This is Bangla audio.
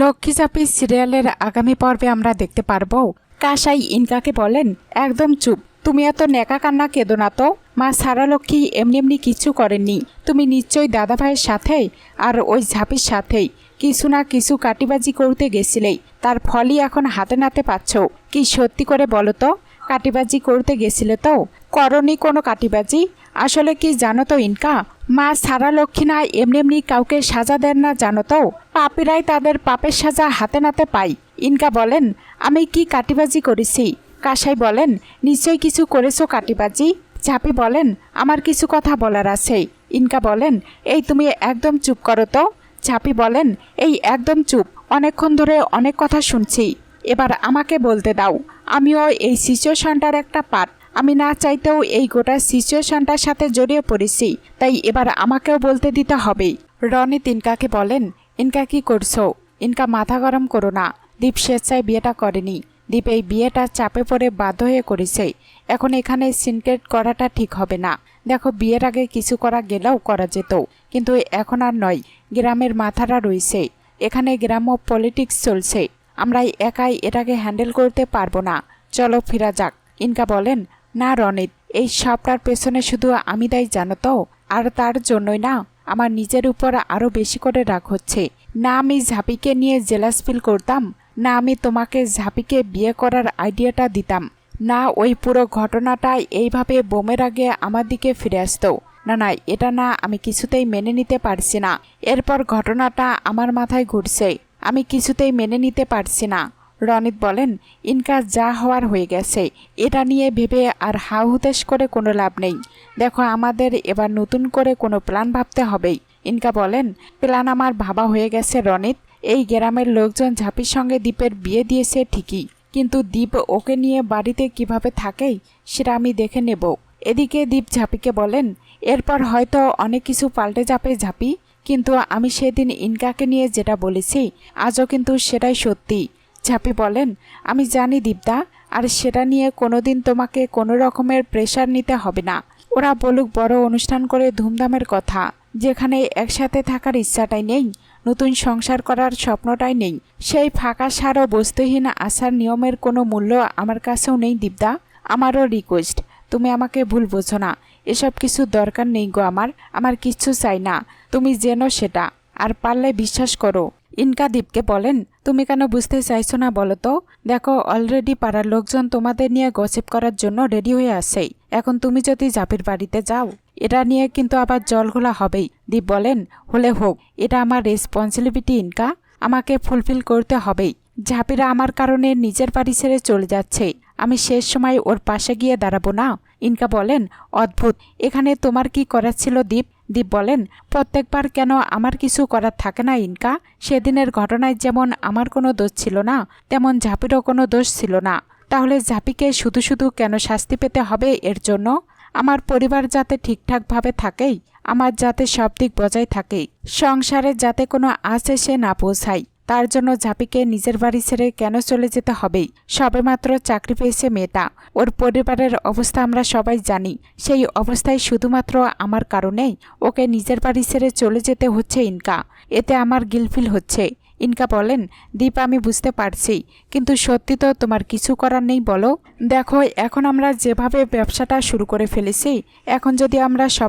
লক্ষ্মী চাপি সিরিয়ালের আগামী পর্বে আমরা দেখতে পারব। কাসাই ইনকাকে বলেন, একদম চুপ। তুমি এত নেকা কান্না কেঁদো না তো। মা সারা লক্ষ্মী এমনি এমনি কিছু করেননি। তুমি নিশ্চয়ই দাদা ভাইয়ের সাথে আর ওই ঝাঁপির সাথেই কিছু না কিছু কাটিবাজি করতে গেছিলেই। তার ফলই এখন হাতে নাতে পাচ্ছ। কি সত্যি করে বলো তো? কাটিবাজি করতে গেছিলে তো? করনি কোনো কাটিবাজি? আসলে কি জানো তো ইনকা? মা সারা লক্ষ্মী না এমনি এমনি কাউকে সাজা দেন না, জানো তো? পাপিরাই তাদের পাপের সাজা হাতে নাতে পাই ইনকা বলেন, আমি কি কাটিবাজি করেছি? কাসাই বলেন, নিশ্চয়ই কিছু করেছ কাটিবাজি? ঝাপি বলেন, আমার কিছু কথা বলার আছে। ইনকা বলেন, এই তুমি একদম চুপ করো তো? ঝাপি বলেন, এই একদম চুপ, অনেকক্ষণ ধরে অনেক কথা শুনছি। এবার আমাকে বলতে দাও, আমিও এই সিচুয়েশনটার একটা পার্ট আমি না চাইতেও এই গোটা সিচুয়েশনটার সাথে জড়িয়ে পড়েছি, তাই এবার আমাকেও বলতে দিতে হবেই রনি তিনকাকে বলেন, ইনকা কি করছ? ইনকা মাথা গরম করো না। দীপ স্বেচ্ছায় বিয়েটা করেনি। দীপ এই বিয়েটা চাপে পড়ে বাধ্য হয়ে করেছে। এখন এখানে সিনক্রেট করাটা ঠিক হবে না। দেখো, বিয়ের আগে কিছু করা গেলেও করা যেত। কিন্তু এখন আর নয়, গ্রামের মাথারা রয়েছে। এখানে গ্রাম্য পলিটিক্স চলছে। আমরা একাই এটাকে হ্যান্ডেল করতে পারব না। চলো ফিরা যাক। ইনকা বলেন না রনিত, এই সবটার পেছনে শুধু আমি দায়ী, জানো তো? আর তার জন্যই না, আমার নিজের উপর আরও বেশি করে রাগ হচ্ছে। না আমি ঝাঁপিকে নিয়ে জেলাস ফিল করতাম, না আমি তোমাকে ঝাঁপিকে বিয়ে করার আইডিয়াটা দিতাম। না, ওই পুরো ঘটনাটা এইভাবে বোমের আগে আমার দিকে ফিরে আসতো। না না, এটা না আমি কিছুতেই মেনে নিতে পারছি না। এরপর ঘটনাটা আমার মাথায় ঘুরছে। আমি কিছুতেই মেনে নিতে পারছি না। রনিত বলেন ইনকা যা হওয়ার হয়ে গেছে, এটা নিয়ে ভেবে আর হাউ হুতাশ করে কোনো লাভ নেই। দেখো, আমাদের এবার নতুন করে কোনো প্ল্যান ভাবতে হবেই। ইনকা বলেন, প্ল্যান আমার ভাবা হয়ে গেছে, রনিত। এই গ্রামের লোকজন ঝাঁপির সঙ্গে দ্বীপের বিয়ে দিয়েছে ঠিকই। কিন্তু দ্বীপ ওকে নিয়ে বাড়িতে কীভাবে থাকে, সেটা আমি দেখে নেব। এদিকে দ্বীপ ঝাঁপিকে বলেন, এরপর হয়তো অনেক কিছু পাল্টে যাবে ঝাঁপি। কিন্তু আমি সেদিন ইনকাকে নিয়ে যেটা বলেছি, আজও কিন্তু সেটাই সত্যি। ঝাঁপি বলেন, আমি জানি দীপদা আর সেটা নিয়ে কোনো দিন তোমাকে কোনো রকমের প্রেশার নিতে হবে না। ওরা বলুক বড় অনুষ্ঠান করে ধুমধামের কথা, যেখানে একসাথে থাকার ইচ্ছাটাই নেই, নতুন সংসার করার স্বপ্নটাই নেই। সেই ফাঁকা সার ও বস্তুহীন আসার নিয়মের কোনো মূল্য আমার কাছেও নেই দীপদা আমারও রিকোয়েস্ট তুমি আমাকে ভুল বোঝো না। এসব কিছু দরকার নেই গো আমার আমার কিচ্ছু চাই না। তুমি জেনো সেটা, আর পারলে বিশ্বাস করো। ইনকা দীপকে বলেন, তুমি কেন বুঝতে চাইছো না বলো তো? দেখো অলরেডি পাড়ার লোকজন তোমাদের নিয়ে গসিপ করার জন্য রেডি হয়ে আসে এখন তুমি যদি জাপির বাড়িতে যাও, এটা নিয়ে কিন্তু আবার জলঘোলা হবেই। দীপ বলেন, হলে হোক, এটা আমার রেসপন্সিবিলিটি ইনকা। আমাকে ফুলফিল করতে হবেই। ঝাপিরা আমার কারণে নিজের বাড়ি ছেড়ে চলে যাচ্ছে। আমি শেষ সময় ওর পাশে গিয়ে দাঁড়াবো না। ইনকা বলেন, অদ্ভুত। এখানে তোমার কি করার ছিল দীপ? দীপ বলেন, প্রত্যেকবার কেন আমার কিছু করার থাকে না, ইনকা? সেদিনের ঘটনায় যেমন আমার কোনো দোষ ছিল না, তেমন ঝাঁপিরও কোনো দোষ ছিল না। তাহলে ঝাঁপিকে শুধু শুধু কেন শাস্তি পেতে হবে এর জন্য? আমার পরিবার যাতে ঠিকঠাকভাবে থাকেই, আমার যাতে সব দিক বজায় থাকে সংসারে যাতে কোনো আসে সে না পৌঁছায়। তার জন্য ঝাঁপিকে নিজের বাড়ি ছেড়ে কেন চলে যেতে হবেই সবেমাত্র চাকরি পেয়েছে মেয়েটা। ওর পরিবারের অবস্থা আমরা সবাই জানি। সেই অবস্থায় শুধুমাত্র আমার কারণেই ওকে নিজের বাড়ি ছেড়ে চলে যেতে হচ্ছে ইনকা। এতে আমার গিলফিল হচ্ছে। ইনকা বলেন, দীপ, আমি বুঝতে পারছি। কিন্তু সত্যি তো তোমার কিছু করার নেই বলো? দেখো, এখন আমরা যেভাবে ব্যবসাটা শুরু করে ফেলেছি, এখন যদি আমরা সব